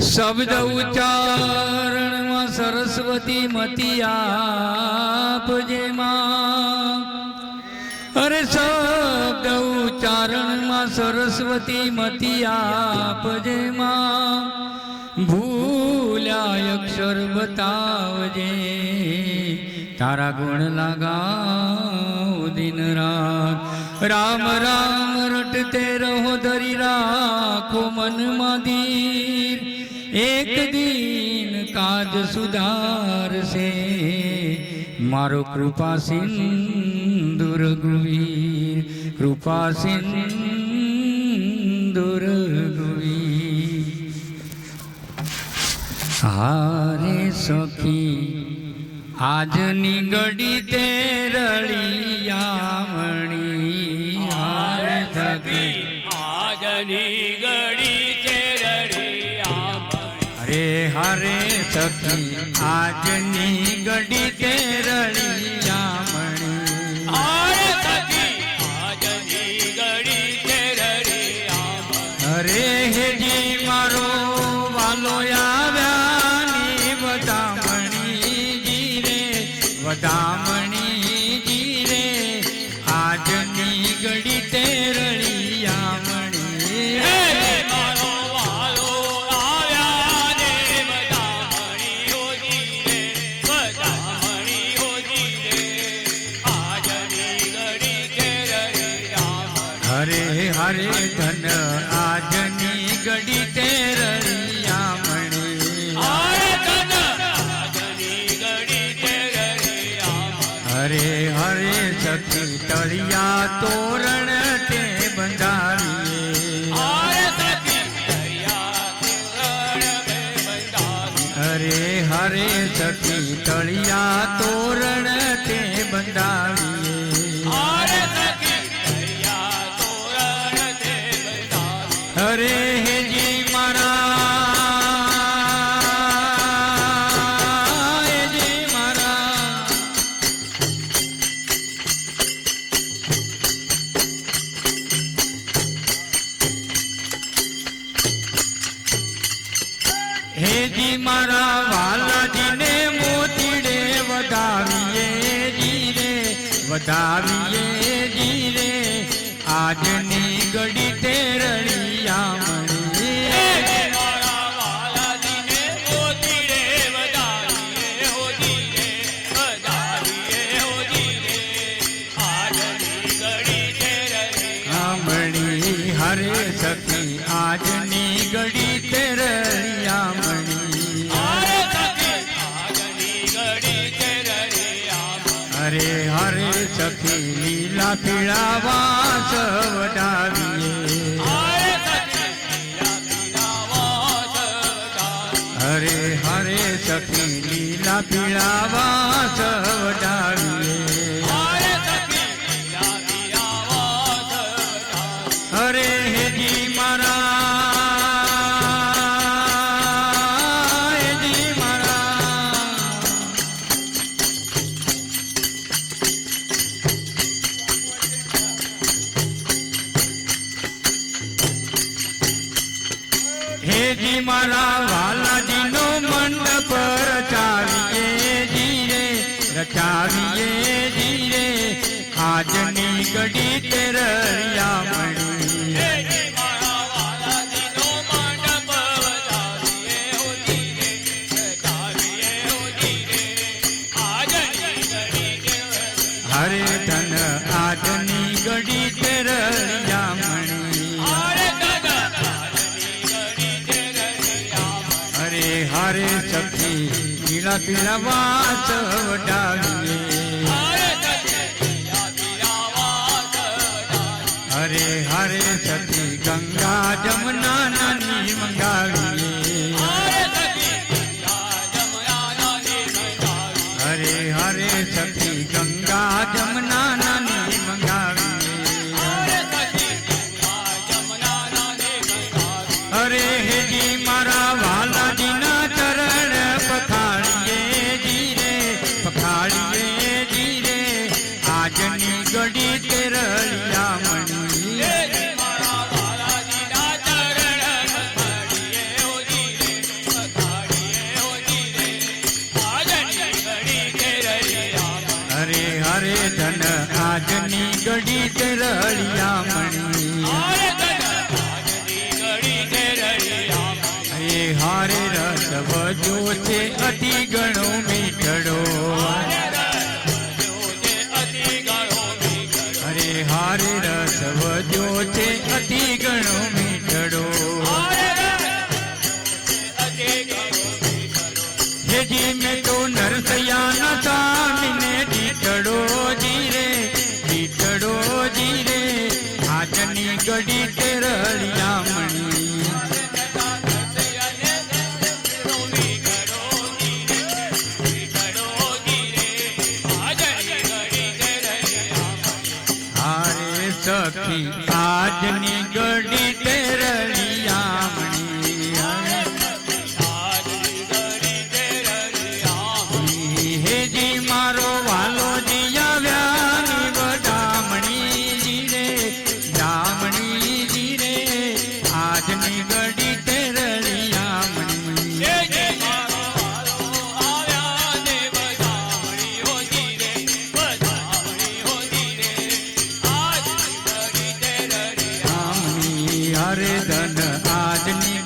શબ્દ ઉચ્ચારણમાં સરસ્વતી મતી આપજે અરે શબ્દ ઉચ્ચારણમાં સરસ્વતી મતી આપજે ભૂલ્યા અક્ષર બતાવજે, તારા ગુણ લગાવ દિન રાત રામ રામ રટતે રહો ધરી રાખો મનમાં ધીર એક દિન કાજ સુધારશે મારો કૃપા સિંધુ રઘુવીર કૃપા સિંધુ રઘુવીર હારે સખી આજની ઘડી તે રળિયામણી હરે સખી આજની ગડી તે હરે હરે ધન આજની ઘડી તે રળિયામણી આરે ધન, આજની ઘડી છે રળિયામણી. હરે હરે સખી તળિયા તોરણ તે બંધાવીએ આરે સખી, દરિયા કિરણ બે બંધાવી. હરે હરે સખી તળિયા તોરણ તે બંધાવીએ હેજી મારા વાલાજીને મોતીડે વધાવીએ જીરે વધાવીએ જીરે. આજની ઘડી તે હરે સખી વાલાજીને હરે હરે સખી લીલા પીળા વાસ વધાવી. હરે હરે સખી લીલા પીળા વાસ હેજી મારા વાલાજીનો મંડપ રચાવીએ જીરે રચાવીએ જીરે આજની ઘડી તે પીળા પીળા તે રળિયામણી આરે ધન આજની ઘડી છે રળિયામણી એ હારે રસ વજો છે અતિ ગણો મીઠડો આરે રસ જો છે અતિ ગણો મીઠડો અરે હારે રસ વજો છે અતિ ગણો મીઠડો આરે રસ અતિ ગણો મીઠડો હેજી મેં તો નરસૈયાના સ્વામીને কাঠি मन आदमी